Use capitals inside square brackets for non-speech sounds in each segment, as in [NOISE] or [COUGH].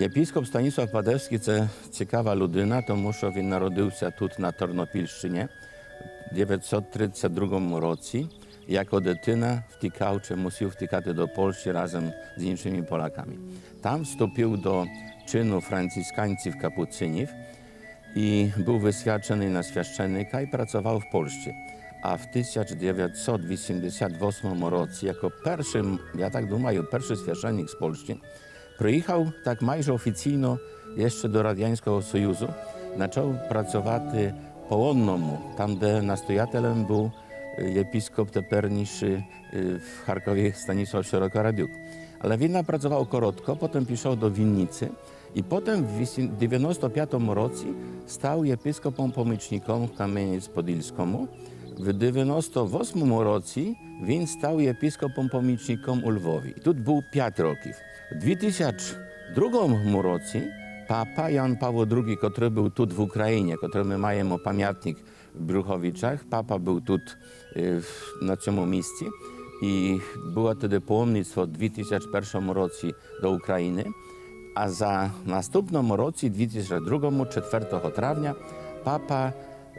Єпископ Станіслав Падевський це цікава людина, тому що він народився тут на Тернопільщині в 932 році. Jako дитина втікав чи мусив втікати до Польщі разом з іншими Полаками. Там вступив до чину францисканців капуцинів і був висвячений на священника і працював в Польщі. А в 1988 році, jako перший, я так думаю, перший священник з Польщі, приїхав так майже офіційно ще до Радянського Союзу, почав працювати по одному, там, де настоятелем був е, єпископ теперніший е, в Харкові Станіслав Szerokorabiuk. Ale він працював коротко, потім пішов до Вінниці і потім в 95-му році став єпископом помічником в Кам'янець-Подільському. В 98-му році він став єпископом помічником у Львові. І Тут був 5 років. W 2002 roku papa Jan Paweł II, który był tu w Ukrainie, który my mamy pamiętnik w Bruchowiczach, papa był tu y, na tym miejscu i było wtedy połomnictwo w 2001 roku do Ukrainy, a za następną roku, 2002, 4 trawnia, papa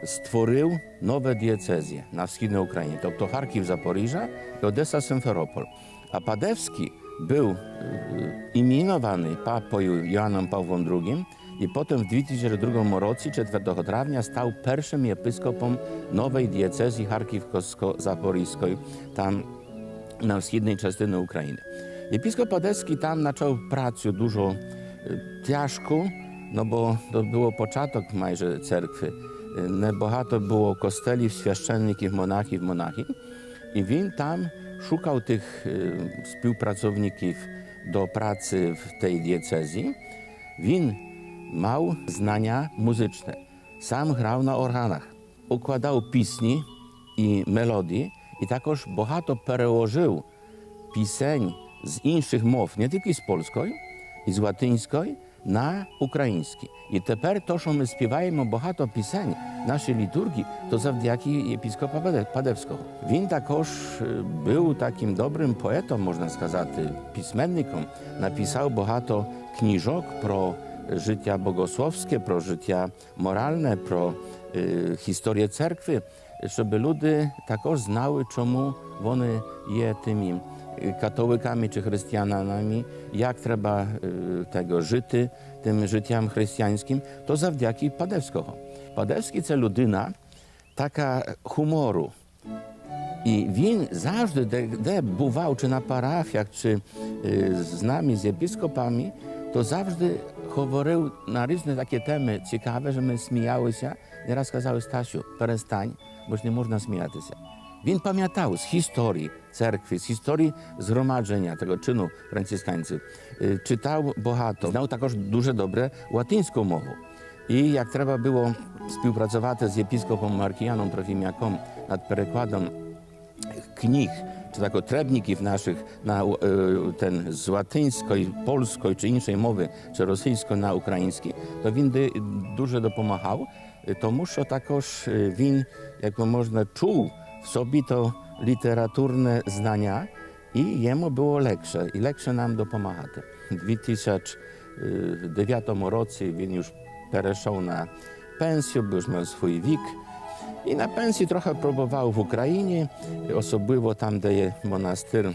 stworzył nowe diecezje na wschodniej Ukrainie, to Charkiw Zaporiża i Odessa Simferopol. A Padewski був е, іменований папою Йоанном Павлом II і потім в 2002 році, 4 травня, став першим єпископом нової дієцезії Харківсько-Запорізької, там на східній частині України. Єпископ Одеський там почав працю дуже е, тяжку, no bo to było początek майже церкви. Е, Небагато було костелів, священників, монахів, монахів. І він там шукав тих е, співпрацівників до праці в тій дієцезії. Він мав знання музичне, сам грав на органах, укладав пісні і мелодії, і також багато переложив пісень з інших мов, не тільки з польської, і з латинської на українські. І тепер то, що ми співаємо багато пісень нашій літургії, то завдяки єпископа Паде- Падевського. Він також е, був таким добрим поетом, можна сказати, письменником. Написав багато книжок про життя богословське, про життя моральне, про е, історію церкви, щоб люди також знали, чому вони є тими е, католиками чи християнами, як треба е, tego жити тим життям християнським, то завдяки Падевського. Падевський це людина така хумору. І він завжди, де, де бував, чи на парафіях, чи е, з нами, з єпископами, то завжди говорив на різні такі теми цікаві, що ми сміялися. Не раз казали, Стасю, перестань, бо ж не можна сміятися. Він пам'ятав з історії церкви, з історії згромадження того чину францисканців, е, читав багато, знав також дуже добре латинську мову. І як треба було співпрацювати з єпископом Маркіяном Трофім'яком над перекладом книг, czy tak trebników naszych na e, ten z łatyńskiej, polskiej czy innej mowy, czy rosyjskiej na ukraiński, to він ди- дуже допомагав, е, тому що також е, він, як можна, чув в собі то літературне знання, і йому було легше, і легше нам допомагати. У 2009 році він już перейшов на пенсію, бо ж мав свій вік. І на пенсії трохи пробував в Україні, особливо там, де є монастир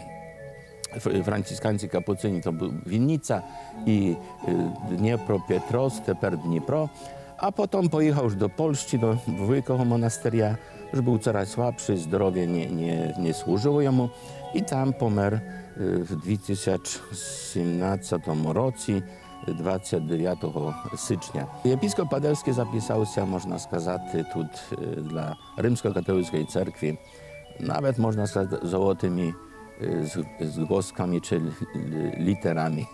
фр- францисканці капуцині, то був Вінниця і е, Дніпропетровськ, тепер Дніпро. А потім поїхав już до Польщі, до великого монастиря. Już був coraz słabszy, zdrowie nie, nie, nie służyło jemu. I tam pomer e, w 2017 році, 29 січня. Єпископ Падевський записався, можна сказати, тут е, для Римсько-католицької церкви, навіть можна сказати, золотими е, з- згостками чи л- літерами.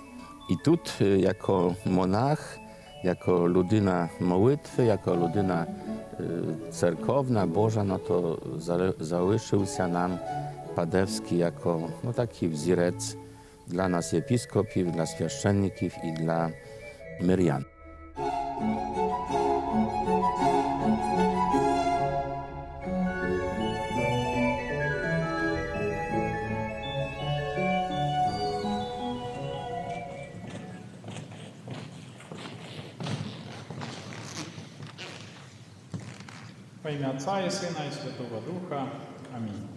І тут, е, jako monach, jako ludyna mołytwy, jako ludyna y, cerkowna, boża, no to załyszył się nam Padewski jako no, taki wzorec dla nas episkopiów, dla świeszczenników i dla Myrian. Во имя Отца и Сына и Святого Духа. Аминь.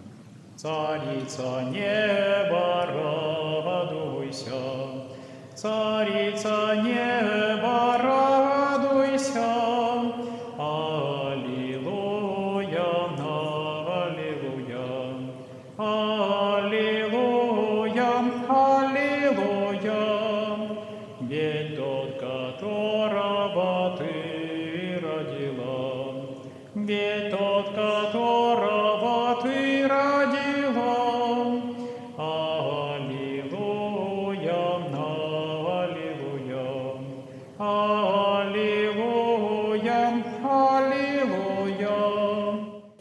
Царица неба, радуйся. Царица неба, радуйся.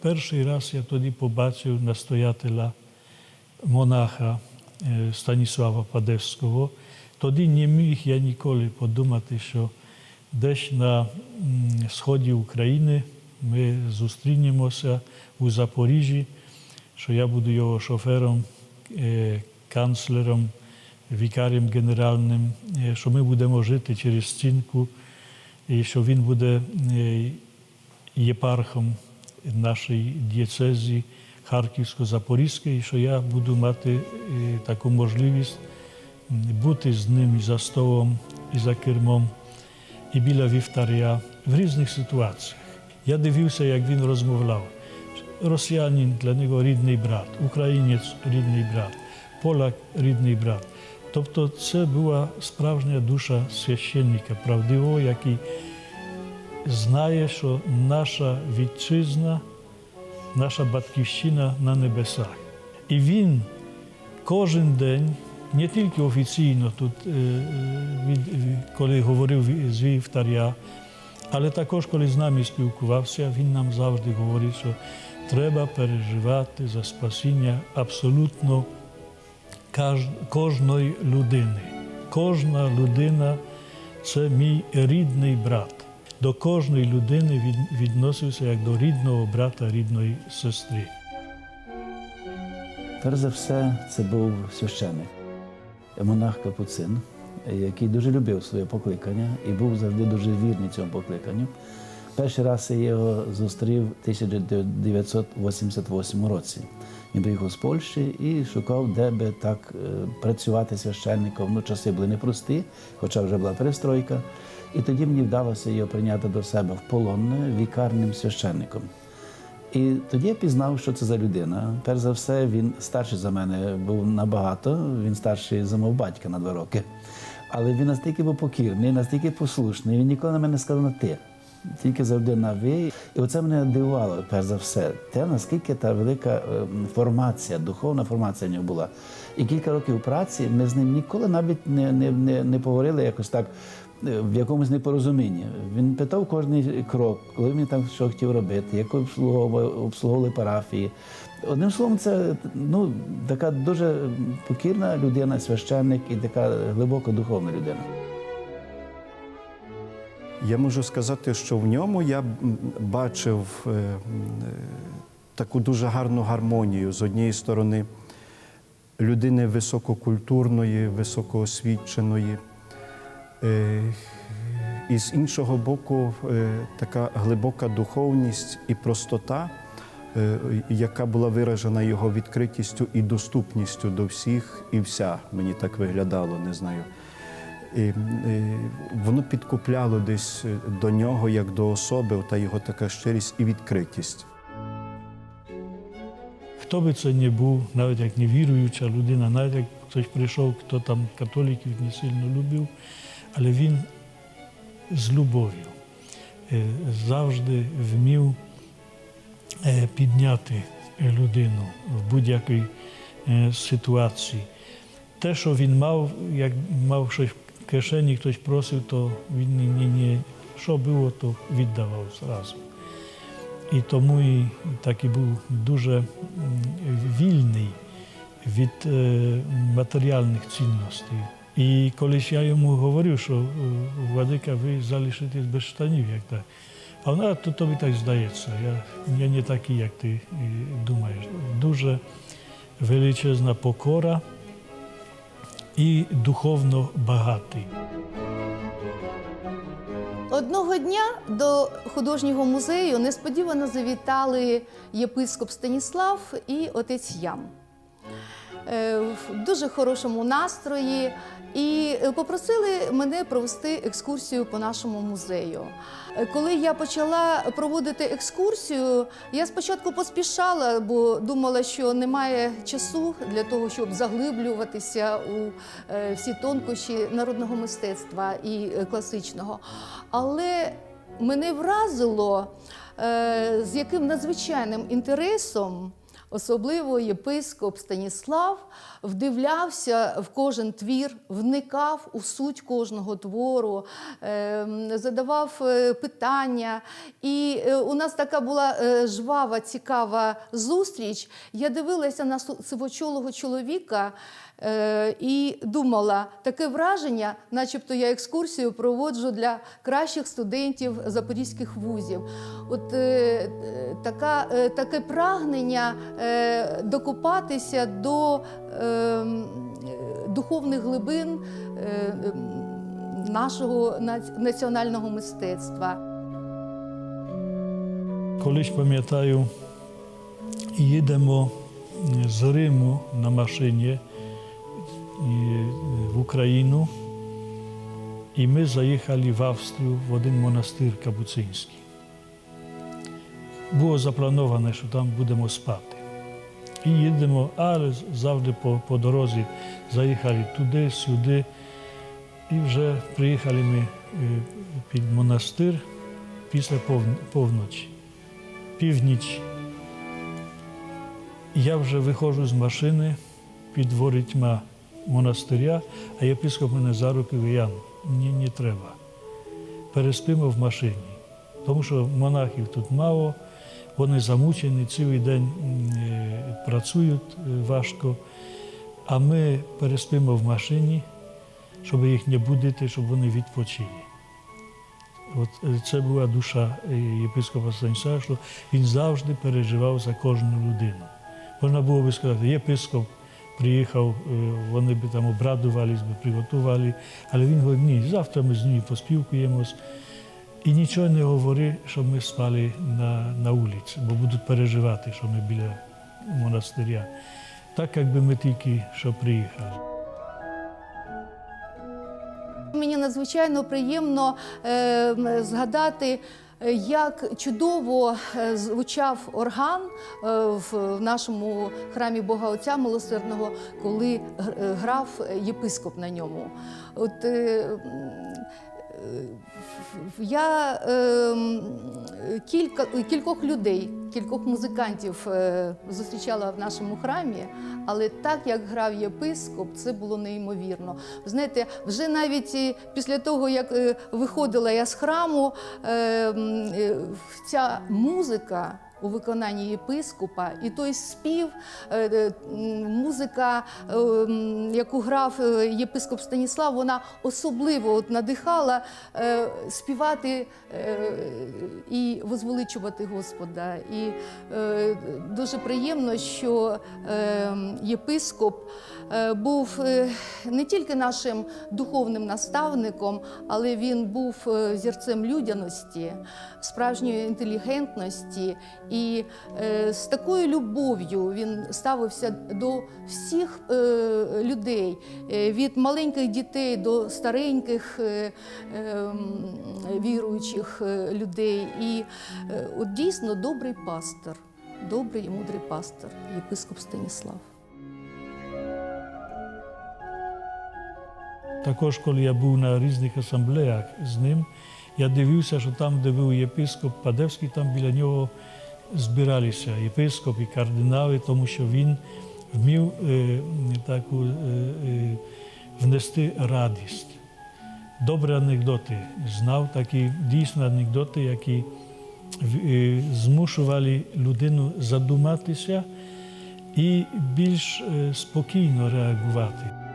Перший раз я тоді побачив настоятеля монаха е, Станіслава Падевського. Тоді не міг я ніколи подумати, що десь на сході України ми зустрінемося у Запоріжжі, що я буду його шофером, е, канцлером, вікарем генеральним, е, що ми будемо жити через стінку, і що він буде єпархом нашої дієцезії Харківсько-Запорізької, що я буду мати е, таку можливість м, бути з ним і за столом, і за кермом, і біля вівтаря в різних ситуаціях. Я дивився, як він розмовляв. Росіянин для нього рідний брат, українець рідний брат, поляк рідний брат. Тобто це була справжня душа священника, правдивого, який знає, що наша вітчизна, наша батьківщина на небесах. І він кожен день, не тільки офіційно тут, е, е, від- коли говорив з вівтаря, але також, коли з нами спілкувався, він нам завжди говорив, що треба переживати за спасіння абсолютно кожної людини. Кожна людина це мій рідний брат. До кожної людини від- відносився як до рідного брата, рідної сестри. Перш за все, це був священник, монах Капуцин, який дуже любив своє покликання і був завжди дуже вірний цьому покликанню. Перший раз я його зустрів у 1988 році. Він приїхав з Польщі і шукав, де би так е, працювати священником. Ну, часи були непрості, хоча вже була перестройка. І тоді мені вдалося його прийняти до себе в полон вікарним священником. І тоді я пізнав, що це за людина. Перш за все, він старший за мене був набагато, він старший за мого батька на два роки. Але він настільки був покірний, настільки послушний, він ніколи на мене не сказав на ти. Тільки завжди на ви. І оце мене дивувало, перш за все, те, наскільки та велика ем, формація, духовна формація в нього була. І кілька років праці ми з ним ніколи навіть не, не, не, не поговорили якось так е, в якомусь непорозумінні. Він питав кожний крок, коли він там що хотів робити, як обслуговували, обслуговували парафії. Одним словом, це ну, така дуже покірна людина, священник і така глибоко духовна людина. Я можу сказати, що в ньому я бачив е, е, таку дуже гарну гармонію з однієї сторони людини висококультурної, високоосвіченої, е, і з іншого боку, е, така глибока духовність і простота, е, яка була виражена його відкритістю і доступністю до всіх і вся. Мені так виглядало, не знаю. І, е, воно підкупляло десь е, до нього як до особи, та його така щирість і відкритість. Хто би це не був, навіть як невіруюча людина, навіть як хтось прийшов, хто там католиків не сильно любив, але він з любов'ю е, завжди вмів е, підняти людину в будь-якій е, ситуації. Те, що він мав, як мав щось в кишені, хтось просив, то він ні, ні, ні, що було, то віддавав зразу. І тому і так і був дуже вільний від матеріальних цінностей. І колись я йому говорив, що Владика, ви залишитесь без штанів, як так. А вона то тобі так здається. Я, я не такий, як ти думаєш. Дуже величезна покора і духовно багатий. Одного дня до художнього музею несподівано завітали єпископ Станіслав і отець Ян. Е, в дуже хорошому настрої і е, попросили мене провести екскурсію по нашому музею. Е, Коли я почала проводити екскурсію, я спочатку поспішала, бо думала, що немає часу для того, щоб заглиблюватися у е, всі тонкощі народного мистецтва і класичного. Але мене вразило, з яким надзвичайним інтересом. Особливо єпископ Станіслав вдивлявся в кожен твір, вникав у суть кожного твору, ем, задавав е, питання. І е, у нас така була е, жвава, цікава зустріч. Я дивилася на сивочолого чоловіка е, і думала, таке враження, начебто я екскурсію проводжу для кращих студентів запорізьких вузів. От е, е, така, е, таке прагнення е, докопатися до е, е, духовних глибин е, нашого національного мистецтва. Колись пам'ятаю, їдемо з Риму на машині е, в Україну, і ми заїхали в Австрію в один монастир Кабуцинський. Було заплановано, що там будемо спати. І їдемо, але завжди по, по дорозі заїхали туди, сюди. І вже приїхали ми е, під монастир після повночі північ. Я вже виходжу з машини під ворітьма монастиря, а єпископ мене за руки Ян, ні, не треба. Переспимо в машині. Тому що монахів тут мало, вони замучені, цілий день е, працюють е, важко, а ми переспимо в машині, щоб їх не будити, щоб вони відпочили. От е, це була душа єпископа Станіслава, що він завжди переживав за кожну людину. Можна було би сказати, єпископ приїхав, е, вони б там обрадувались, би приготували, але він говорить, ні, завтра ми з ними поспілкуємось. І нічого не говори, щоб ми спали на, на вулиці, бо будуть переживати, що ми біля монастиря. Так, якби ми тільки що приїхали. Мені надзвичайно приємно е, згадати, як чудово е, звучав орган е, в нашому храмі Бога Отця Милосердного, коли гр- е, грав єпископ на ньому. От, е, е, я е, кілька, кількох людей, кількох музикантів е, зустрічала в нашому храмі, але так як грав єпископ, це було неймовірно. Знаєте, вже навіть після того, як е, виходила я з храму, е, е, ця музика. У виконанні єпископа, і той спів, е, е, музика, е, яку грав єпископ Станіслав, вона особливо от надихала співати і возвеличувати Господа. І дуже приємно, що єпископ був е, не тільки нашим духовним наставником, але він був е, зірцем людяності, справжньої інтелігентності. І е, з такою любов'ю він ставився до всіх е, людей, е, від маленьких дітей до стареньких е, е, м, віруючих е, людей. І е, от дійсно добрий пастор, добрий і мудрий пастор, єпископ Станіслав. Також, коли я був на різних асамблеях з ним, я дивився, що там, де був єпископ Падевський, там біля нього збиралися єпископ і кардинали, тому що він вмів е, таку е, е, внести радість. Добрі анекдоти знав, такі дійсно анекдоти, які е, змушували людину задуматися і більш е, спокійно реагувати.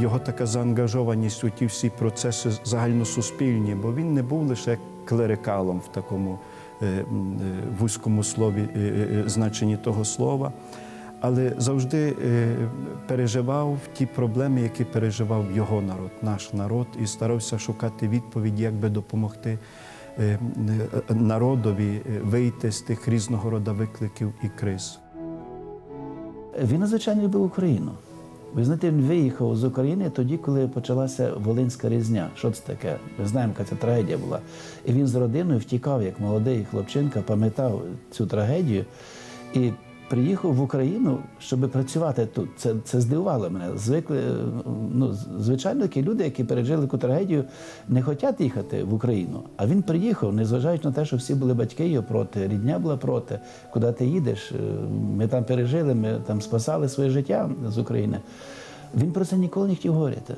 Його така заангажованість у ті всі процеси загальносуспільні, бо він не був лише клерикалом в такому е, е, вузькому слові е, значенні того слова, але завжди переживав ті проблеми, які переживав його народ, наш народ, і старався шукати відповіді, як би допомогти народові вийти з тих різного роду викликів і криз. Він надзвичайно любив Україну. Ви знаєте, він виїхав з України тоді, коли почалася Волинська різня. Що це таке? Ми знаємо, яка це трагедія була. І він з родиною втікав, як молодий хлопчинка, пам'ятав цю трагедію і приїхав в Україну, щоб працювати тут. Це, це здивувало мене. Звикли, е, ну, звичайно, такі люди, які пережили таку трагедію, не хочуть їхати в Україну. А він приїхав, незважаючи на те, що всі були батьки його проти, рідня була проти. Куди ти їдеш? Е, Ми там пережили, ми там спасали своє життя з України. Він про це ніколи не хотів говорити.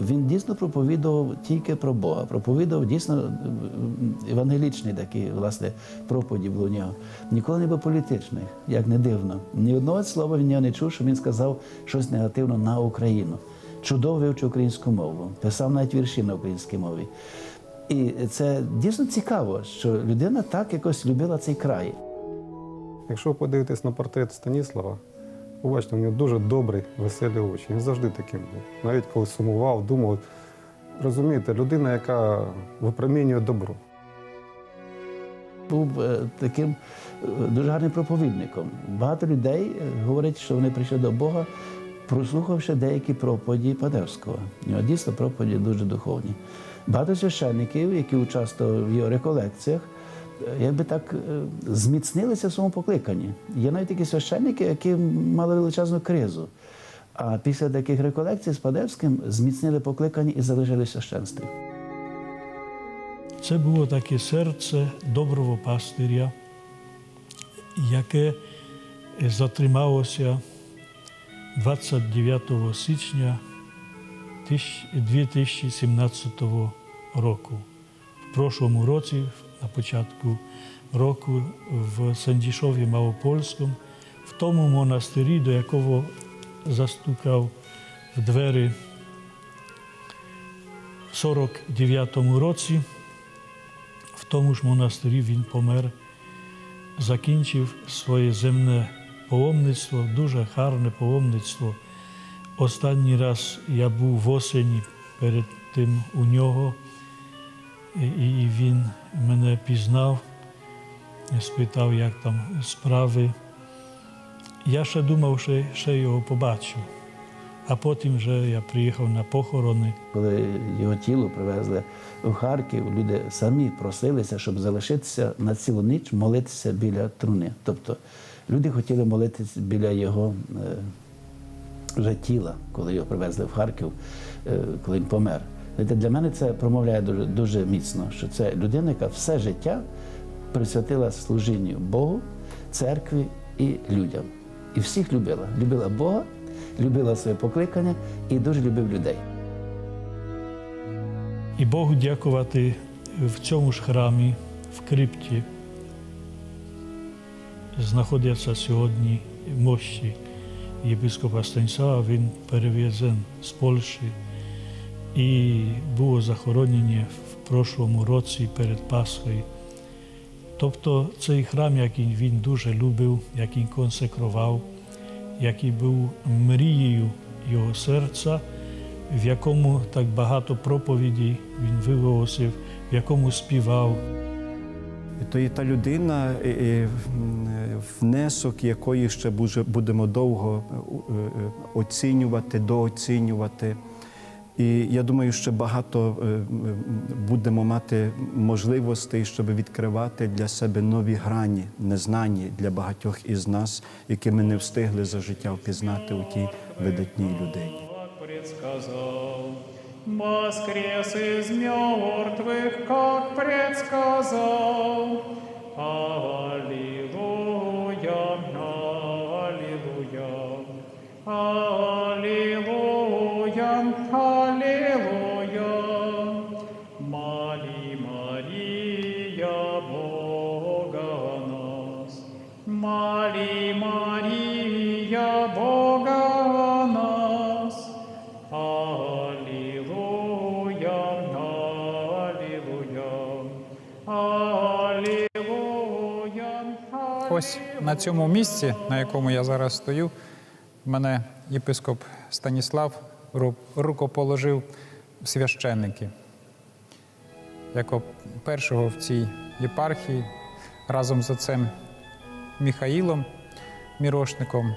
Він дійсно проповідував тільки про Бога, проповідував дійсно е, е, евангелічний такий, власне, проповіді було у нього. Ніколи не був політичний, як не дивно. Ні одного слова він нього не чув, що він сказав щось негативно на Україну. Чудово вивчив українську мову, писав навіть вірші на українській мові. І це дійсно цікаво, що людина так якось любила цей край. Якщо ви подивитесь на портрет Станіслава, побачите, у нього дуже добрі, веселі очі. Він завжди таким був. Навіть коли сумував, думав. Розумієте, людина, яка випромінює добро. був е, таким е, дуже гарним проповідником. Багато людей е, говорять, що вони прийшли до Бога, прослухавши деякі проповіді Падевського. У нього дійсно проповіді дуже духовні. Багато священників, які участвували в його реколекціях, якби так е, зміцнилися в своєму покликанні. Є навіть такі священники, які мали величезну кризу. А після таких реколекцій з Падевським зміцнили покликання і залишили священстві. Це було таке серце доброго пастиря, яке затрималося 29 січня 2017 року. В прошлому році, на початку року, в Сандішові Малопольському, в тому монастирі, до якого застукав в двері в 49-му році, в тому ж монастирі він помер, закінчив своє земне паломництво, дуже гарне паломництво. Останній раз я був в осені перед тим у нього, і, він мене пізнав, спитав, як там справи. Я ще думав, що ще його побачу. А потім вже я приїхав на похорони. Коли його тіло привезли в Харків, люди самі просилися, щоб залишитися на цілу ніч молитися біля труни. Тобто люди хотіли молитися біля його е, вже тіла, коли його привезли в Харків, е, коли він помер. Для мене це промовляє дуже, дуже міцно, що це людина, яка все життя присвятила служінню Богу, церкві і людям. І всіх любила. Любила Бога, любила своє покликання і дуже любив людей. І Богу дякувати в цьому ж храмі, в крипті, знаходяться сьогодні мощі єпископа Станіслава. Він перевезен з Польщі і було захоронення в прошлому році перед Пасхою. Тобто цей храм, який він дуже любив, який консекрував, який був мрією його серця, в якому так багато проповідей він виголосив, в якому співав. То є та людина, внесок якої ще будемо довго е, е, оцінювати, дооцінювати. І я думаю, що багато е, будемо мати можливостей, щоб відкривати для себе нові грані, незнані для багатьох із нас, які ми не встигли за життя впізнати у тій видатній людині. Воскрес из мертвых, как предсказал. Аллилуйя, ось на цьому місці, на якому я зараз стою, мене єпископ Станіслав рукоположив священники. Як першого в цій єпархії разом з отцем Міхаїлом Мірошником.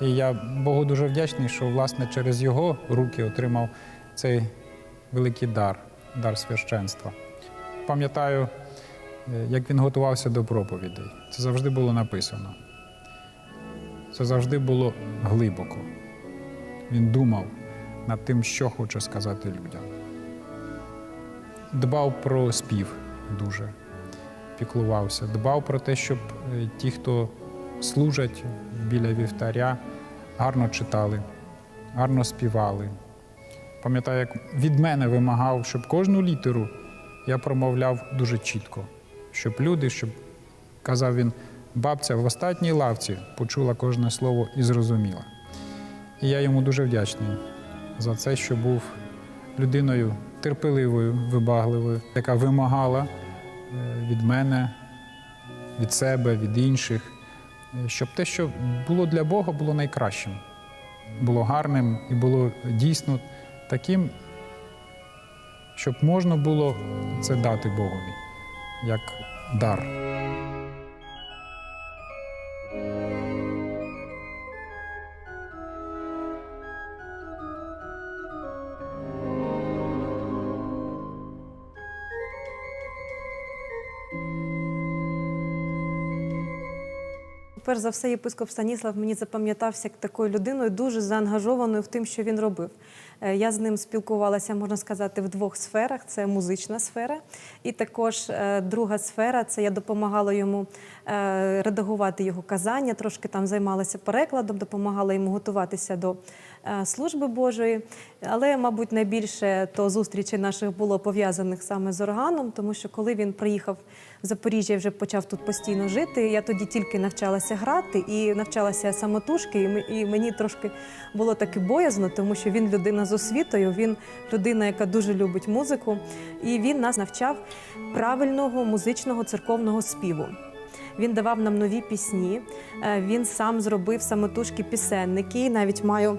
І я Богу дуже вдячний, що власне через його руки отримав цей великий дар, дар священства. Пам'ятаю, як він готувався до проповідей. Це завжди було написано. Це завжди було глибоко. Він думав над тим, що хоче сказати людям. Дбав про спів дуже, піклувався, дбав про те, щоб е, ті, хто служать біля вівтаря, гарно читали, гарно співали. Пам'ятаю, як від мене вимагав, щоб кожну літеру я промовляв дуже чітко, щоб люди, щоб казав він, бабця в остатній лавці почула кожне слово і зрозуміла. І я йому дуже вдячний за це, що був людиною терпеливою, вибагливою, яка вимагала е, від мене, від себе, від інших, е, щоб те, що було для Бога, було найкращим, було гарним і було дійсно таким, щоб можна було це дати Богові як дар. Перш за все, єпископ Станіслав мені запам'ятався як такою людиною, дуже заангажованою в тим, що він робив. Е, Я з ним спілкувалася, можна сказати, в двох сферах: це музична сфера, і також е, друга сфера це я допомагала йому е, редагувати його казання, трошки там займалася перекладом, допомагала йому готуватися до служби Божої. Але, мабуть, найбільше то зустрічей наших було пов'язаних саме з органом, тому що коли він приїхав в Запоріжжя, вже почав тут постійно жити. Я тоді тільки навчалася грати і навчалася самотужки. І, мені трошки було таки боязно, тому що він людина з освітою, він людина, яка дуже любить музику, і він нас навчав правильного музичного церковного співу. Він давав нам нові пісні. е, Він сам зробив самотужки пісенники. Навіть маю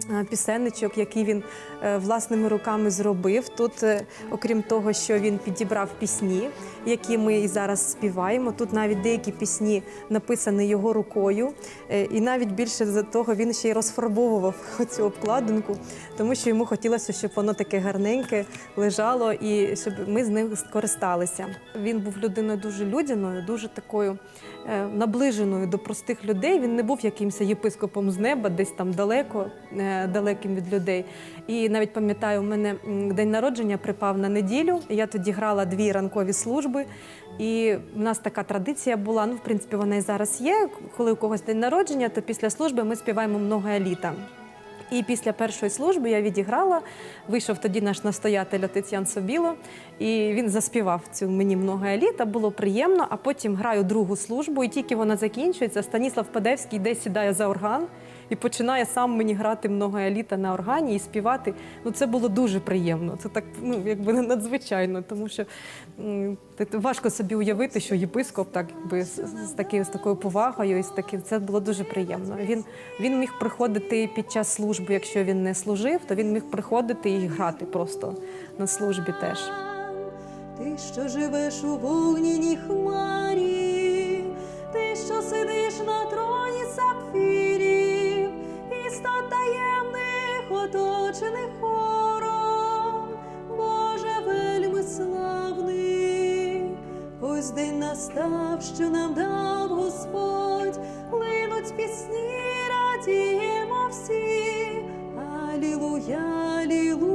пісенничок, який він е, власними руками зробив. Тут, е, окрім того, що він підібрав пісні, які ми і зараз співаємо. Тут навіть деякі пісні написані його рукою. Е, І навіть більше за того він ще й розфарбовував [LAUGHS] цю обкладинку, тому що йому хотілося, щоб воно таке гарненьке лежало і щоб ми з ним скористалися. Він був людиною дуже людяною, дуже такою е, наближеною до простих людей. Він не був якимось єпископом з неба, десь там далеко, е, далеким від людей. І навіть пам'ятаю, у мене день народження припав на неділю. Я тоді грала дві ранкові служби. І в нас така традиція була. Ну, в принципі, вона і зараз є. Коли у когось день народження, то після служби ми співаємо много літа. І після першої служби я відіграла. Вийшов тоді наш настоятель отець Ян Собіло, і він заспівав цю мені много еліта. Було приємно. А потім граю другу службу, і тільки вона закінчується. Станіслав Падевський йде сідає за орган і починає сам мені грати много еліта на органі і співати. Ну це було дуже приємно. Це так ну якби надзвичайно, тому що важко собі уявити, що єпископ так якби з, з такою з такою повагою і з таким це було дуже приємно. Він він міг приходити під час служби, якщо він не служив, то він міг приходити і грати просто на службі теж. Ти, що живеш у вогняній хмарі, день настав, що нам дав Господь, линуть пісні радіємо всі, Алілуя, алілуя.